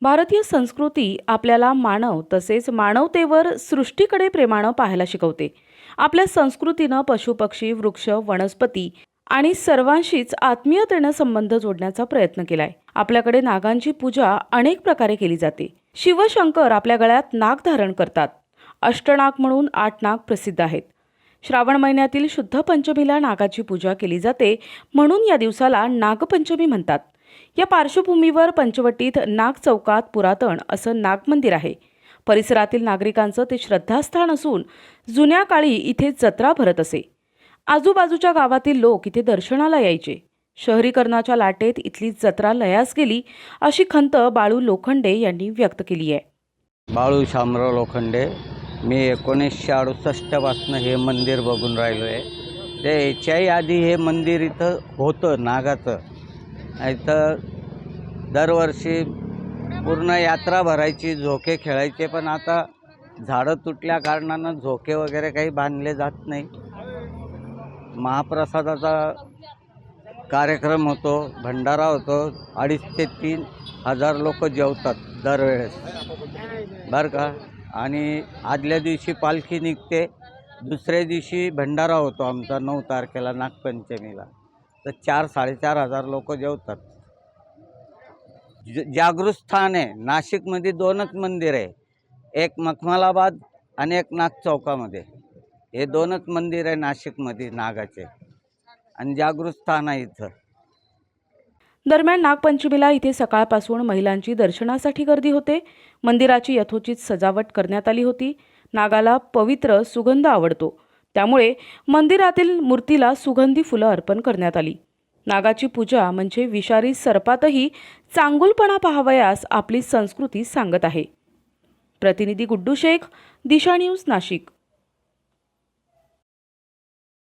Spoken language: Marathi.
भारतीय संस्कृती आपल्याला मानव तसेच मानवतेवर सृष्टीकडे प्रेमानं पाहायला शिकवते. आपल्या संस्कृतीनं पशुपक्षी वृक्ष वनस्पती आणि सर्वांशीच आत्मीयतेनं संबंध जोडण्याचा प्रयत्न केलाय. आपल्याकडे नागांची पूजा अनेक प्रकारे केली जाते. शिवशंकर आपल्या गळ्यात नाग धारण करतात. अष्टनाग म्हणून आठ नाग प्रसिद्ध आहेत. श्रावण महिन्यातील शुद्ध पंचमीला नागाची पूजा केली जाते म्हणून या दिवसाला नागपंचमी म्हणतात. या पार्श्वभूमीवर पंचवटीत नाग चौकात पुरातन असं नाग मंदिर आहे. परिसरातील नागरिकांचं ते श्रद्धास्थान असून जुन्या काळी इथे जत्रा भरत असे. आजूबाजूच्या गावातील लोक इथे दर्शनाला यायचे. शहरीकरणाच्या लाटेत इथली जत्रा लयास गेली अशी खंत बाळू लोखंडे यांनी व्यक्त केली आहे. बाळू शामराव लोखंडे मी एकोणीसशे अडुसष्टपासून हे मंदिर बघून राहिलो आहे ते याच्याही आधी हे मंदिर इथं होतं नागाचं. इथं दरवर्षी पूर्ण यात्रा भरायची झोके खेळायचे पण आता झाडं तुटल्या कारणानं झोके वगैरे काही बांधले जात नाही. महाप्रसादाचा कार्यक्रम होतो भंडारा होतो अडीच ते तीन हजार लोक जेवतात दरवेळेस. बरं का? आणि आदल्या दिवशी पालखी निघते दुसऱ्या दिवशी भंडारा होतो आमचा नऊ तारखेला नागपंचमीला. तर चार साडेचार हजार लोक जेवतात. ज जागृत स्थान आहे. नाशिकमध्ये दोनच मंदिर आहे. एक मखमलाबाद आणि एक नाग चौकामध्ये. हे दोनच मंदिर आहे नाशिकमध्ये नागाचे. आणि जागृत स्थान आहे इथं. दरम्यान नागपंचमीला इथे सकाळपासून महिलांची दर्शनासाठी गर्दी होते. मंदिराची यथोचित सजावट करण्यात आली होती. नागाला पवित्र सुगंध आवडतो. त्यामुळे मंदिरातील मूर्तीला सुगंधी फुलं अर्पण करण्यात आली. नागाची पूजा म्हणजे विषारी सर्पातही चांगुलपणा पाहावयास आपली संस्कृती सांगत आहे. प्रतिनिधी गुड्डू शेख दिशा न्यूज नाशिक.